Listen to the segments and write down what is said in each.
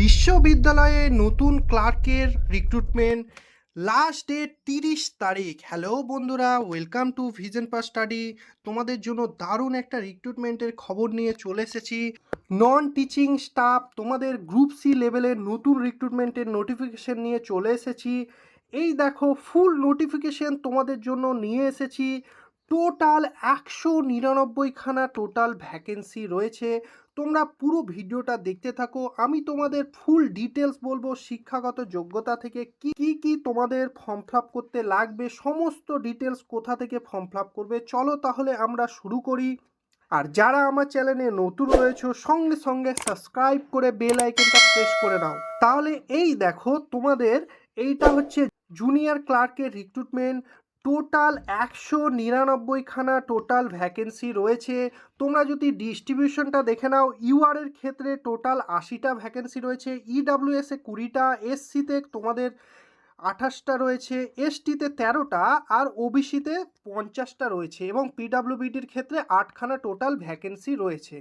বিশ্ববিদ্যালয়ে নতুন ক্লার্কের recruitment last date তিরিশ তারিখ। হ্যালো বন্ধুরা welcome to vision pass study তোমাদের জন্য দারুণ একটা রিক্রুটমেন্টের খবর নিয়ে চলে এসেছি। নন টিচিং স্টাফ তোমাদের গ্রুপ সি লেভেলের নতুন রিক্রুটমেন্টের নোটিফিকেশন নিয়ে চলে এসেছি। এই দেখো ফুল নোটিফিকেশন তোমাদের জন্য নিয়ে এসেছি। টোটাল একশো নিরানব্বইখানা টোটাল ভ্যাকেন্সি রয়েছে। তোমরা পুরো ভিডিওটা দেখতে থাকো। আমি তোমাদের ফুল ডিটেলস বলব শিক্ষাগত যোগ্যতা থেকে, কি কি কি তোমাদের ফর্ম ফিল করতে লাগবে, সমস্ত ডিটেলস কোথা থেকে ফর্ম ফিল করবে। চলো তাহলে আমরা শুরু করি। আর যারা আমার চ্যানেলে নতুন রয়েছে, সঙ্গে সঙ্গে সাবস্ক্রাইব করে বেল আইকনটা প্রেস করে নাও। তাহলে এই দেখো, তোমাদের এইটা হচ্ছে জুনিয়র ক্লার্কের রিক্রুটমেন্ট টোটাল একশো নিরানব্বইখানা টোটাল ভ্যাকেন্সি রয়েছে। তোমরা যদি ডিস্ট্রিবিউশনটা দেখে নাও ইউআর এর ক্ষেত্রে টোটাল আশিটা ভ্যাকেন্সি রয়েছে। ইডাব্লিউএস এ কুড়িটা এসসিতে তোমাদের আঠাশটা রয়েছে এসটিতে তেরোটা আর ওবিসিতে পঞ্চাশটা রয়েছে এবং পিডাব্লিউবিডির ক্ষেত্রে আটখানা টোটাল ভ্যাকেন্সি রয়েছে।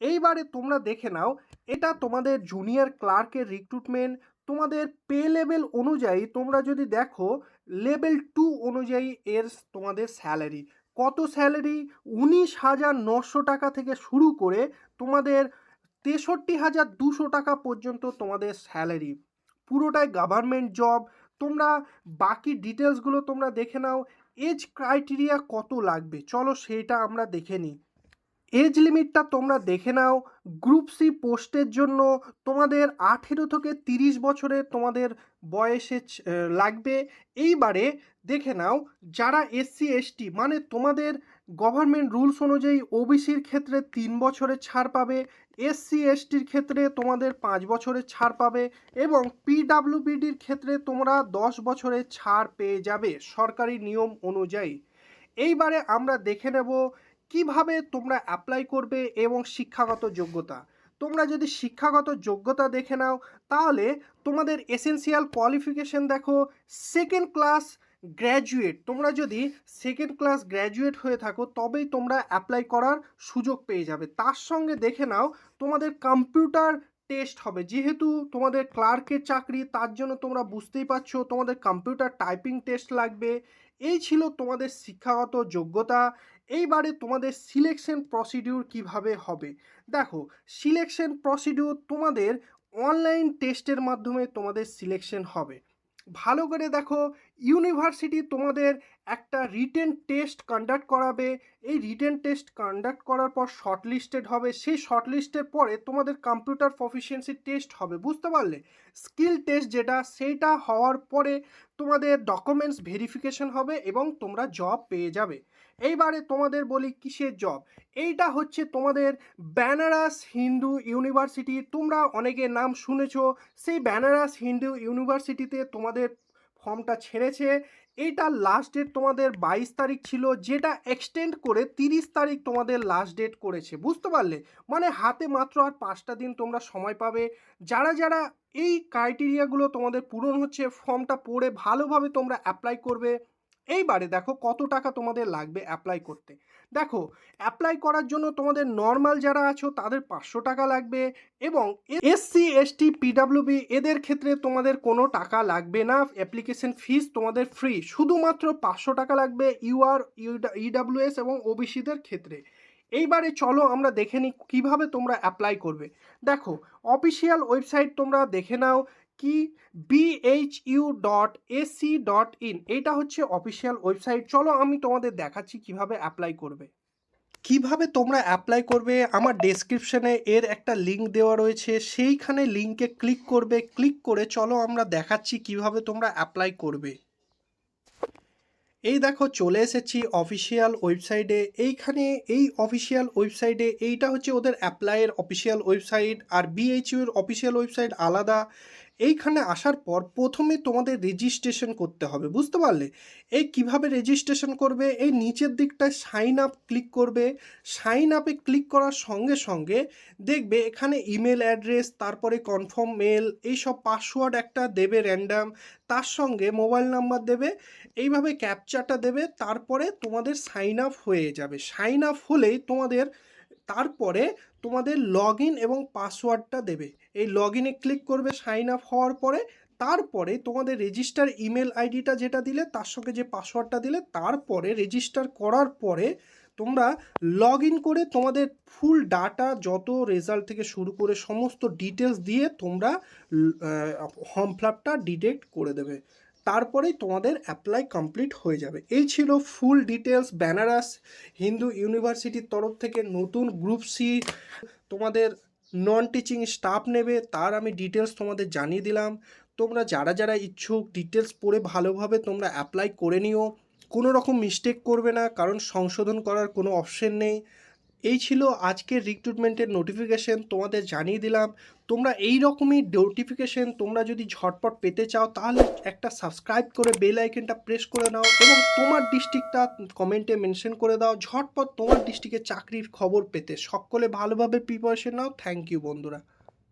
এইবারে তোমরা দেখে নাও, এটা তোমাদের জুনিয়র ক্লার্কের রিক্রুটমেন্ট তোমাদের পে লেভেল অনুযায়ী তোমরা যদি দেখো লেভেল টু অনুযায়ী এর তোমাদের স্যালারি কত স্যালারি উনিশ হাজার নশো টাকা থেকে শুরু করে তোমাদের তেষট্টি হাজার দুশো টাকা পর্যন্ত তোমাদের স্যালারি পুরোটাই গভর্নমেন্ট জব তোমরা বাকি ডিটেলসগুলো তোমরা দেখে নাও। এজ ক্রাইটেরিয়া কত লাগবে? চলো সেটা আমরা দেখে নিই। এজ লিমিটটা তোমরা দেখে নাও। গ্রুপ সি পোস্টের জন্য তোমাদের আঠেরো থেকে তিরিশ বছরের তোমাদের বয়সে লাগবে। এইবারে দেখে নাও, যারা এসসি, এসটি মানে তোমাদের গভর্নমেন্ট রুলস অনুযায়ী ওবিসির ক্ষেত্রে তিন বছরের ছাড় পাবে, এসসি, এসটির ক্ষেত্রে তোমাদের পাঁচ বছরের ছাড় পাবে এবং পিডাব্লিউবিডির ক্ষেত্রে তোমরা দশ বছরের ছাড় পেয়ে যাবে সরকারি নিয়ম অনুযায়ী। এইবারে আমরা দেখে নেব কীভাবে তোমরা অ্যাপ্লাই করবে এবং শিক্ষাগত যোগ্যতা? তোমরা যদি শিক্ষাগত যোগ্যতা দেখে নাও, তাহলে তোমাদের এসেনশিয়াল কোয়ালিফিকেশন দেখো সেকেন্ড ক্লাস গ্র্যাজুয়েট তোমরা যদি সেকেন্ড ক্লাস গ্র্যাজুয়েট হয়ে থাকো, তবেই তোমরা অ্যাপ্লাই করার সুযোগ পেয়ে যাবে। তার সঙ্গে দেখে নাও, তোমাদের কম্পিউটার টেস্ট হবে। যেহেতু তোমাদের ক্লার্কের চাকরি, তার জন্য তোমরা বুঝতেই পারছ, তোমাদের কম্পিউটার টাইপিং টেস্ট লাগবে। এই ছিল তোমাদের শিক্ষাগত যোগ্যতা। এইবারে তোমাদের সিলেকশন প্রসিডিউর কীভাবে হবে? দেখো সিলেকশন প্রসিডিউর তোমাদের অনলাইন টেস্টের মাধ্যমে তোমাদের সিলেকশন হবে। ভালো করে দেখো ইউনিভার্সিটি তোমাদের একটা রিটেন টেস্ট কন্ডাক্ট করাবে। এই রিটেন টেস্ট কন্ডাক্ট করার পর শর্টলিস্টেড হবে। সেই শর্টলিস্টের পরে তোমাদের কম্পিউটার প্রফিসিয়েন্সি টেস্ট হবে, বুঝতে পারলে? স্কিল টেস্ট যেটা, সেইটা হওয়ার পরে তোমাদের ডকুমেন্টস ভেরিফিকেশন হবে এবং তোমরা জব পেয়ে যাবে। এইবারে তোমাদের বলি কিসের জব এইটা হচ্ছে তোমাদের বেনারস হিন্দু ইউনিভার্সিটি তোমরা অনেকে নাম শুনেছ, সেই বেনারস হিন্দু ইউনিভার্সিটিতে তোমাদের ফর্মটা ছেড়েছে। এইটা লাস্ট ডেট তোমাদের বাইশ তারিখ ছিল, যেটা এক্সটেন্ড করে তিরিশ তারিখ তোমাদের লাস্ট ডেট করেছে, বুঝতে পারলে? মানে হাতে মাত্র আর পাঁচটা দিন তোমরা সময় পাবে। যারা যারা এই ক্রাইটেরিয়াগুলো তোমাদের পূরণ হচ্ছে ফর্মটা পড়ে ভালোভাবে তোমরা অ্যাপ্লাই করবে। এইবারে দেখো কত টাকা তোমাদের লাগবে অ্যাপ্লাই করতে। দেখো অ্যাপ্লাই করার জন্য তোমাদের নর্মাল যারা আছো তাদের পাঁচশো টাকা লাগবে এবং এসসি এসটি পিডাব্লিউবি এদের ক্ষেত্রে তোমাদের কোনো টাকা লাগবে না। অ্যাপ্লিকেশন ফিস তোমাদের ফ্রি শুধুমাত্র পাঁচশো টাকা লাগবে ইউআর ইডাব্লিউএস এবং ওবিসিদের ক্ষেত্রে। এইবারে চলো আমরা দেখে নিই কীভাবে তোমরা অ্যাপ্লাই করবে। দেখো অফিসিয়াল ওয়েবসাইট তোমরা দেখে নাও। কি? BHU dot AC dot in এটা হচ্ছে অফিসিয়াল ওয়েবসাইট চলো আমি তোমাদের দেখাচ্ছি কীভাবে অ্যাপ্লাই করবে। কীভাবে তোমরা অ্যাপ্লাই করবে, আমার ডেসক্রিপশনে এর একটা লিঙ্ক দেওয়া রয়েছে। সেইখানে লিঙ্কে ক্লিক করবে। ক্লিক করে চলো আমরা দেখাচ্ছি কীভাবে তোমরা অ্যাপ্লাই করবে। এই দেখো, চলে এসেছি অফিসিয়াল ওয়েবসাইটে এইখানে এই অফিসিয়াল ওয়েবসাইটে এইটা হচ্ছে ওদের অ্যাপ্লাইয়ের অফিসিয়াল ওয়েবসাইট আর বিএইচইউ এর অফিসিয়াল ওয়েবসাইট আলাদা। এইখানে আসার পর প্রথমে তোমাদের রেজিস্ট্রেশন করতে হবে, বুঝতে পারলে? এই কীভাবে রেজিস্ট্রেশন করবে? এই নিচের দিকটায় সাইন আপ ক্লিক করবে। সাইন আপে ক্লিক করার সঙ্গে সঙ্গে দেখবে এখানে ইমেল অ্যাড্রেস তারপরে কনফার্ম মেল এইসব পাসওয়ার্ড একটা দেবে র্যান্ডাম তার সঙ্গে মোবাইল নাম্বার দেবে, এইভাবে ক্যাপচারটা দেবে, তারপরে তোমাদের সাইন আপ হয়ে যাবে। সাইন আপ হলেই তোমাদের তারপরে তোমাদের লগ এবং পাসওয়ার্ডটা দেবে। এই লগ ইনে ক্লিক করবে সাইন আপ হওয়ার পরে তারপরে তোমাদের রেজিস্টার ইমেল আইডিটা যেটা দিলে, তার সঙ্গে যে পাসওয়ার্ডটা দিলে, তারপরে রেজিস্টার করার পরে তোমরা লগ ইন করে তোমাদের ফুল ডাটা যত রেজাল্ট থেকে শুরু করে সমস্ত ডিটেলস দিয়ে তোমরা ফর্ম ফ্লাপটা ডিটেক্ট করে দেবে। তারপরেই তোমাদের অ্যাপ্লাই কমপ্লিট হয়ে যাবে। এই ছিল ফুল ডিটেলস বেনারস হিন্দু ইউনিভার্সিটির তরফ থেকে নতুন গ্রুপ সি তোমাদের নন টিচিং স্টাফ নেবে, তার আমি ডিটেলস তোমাদের জানিয়ে দিলাম। তোমরা যারা যারা ইচ্ছুক ডিটেলস পড়ে ভালোভাবে তোমরা অ্যাপ্লাই করে নিও। কোনো রকম মিস্টেক করবে না, কারণ সংশোধন করার কোনো অপশন নেই। এই ছিল আজকের রিক্রুটমেন্টের নোটিফিকেশন তোমাদের জানিয়ে দিলাম, তোমরা এই রকমই নোটিফিকেশন তোমরা যদি ঝটপট পেতে চাও, তাহলে একটা সাবস্ক্রাইব করে বেল আইকনটা প্রেস করে নাও এবং তোমার ডিস্ট্রিক্টটা কমেন্টে মেনশন করে দাও। ঝটপট তোমার ডিস্ট্রিক্টে চাকরির খবর পেতে। সকলে ভালোভাবে প্রিপারেশন নাও। থ্যাংক ইউ বন্ধুরা।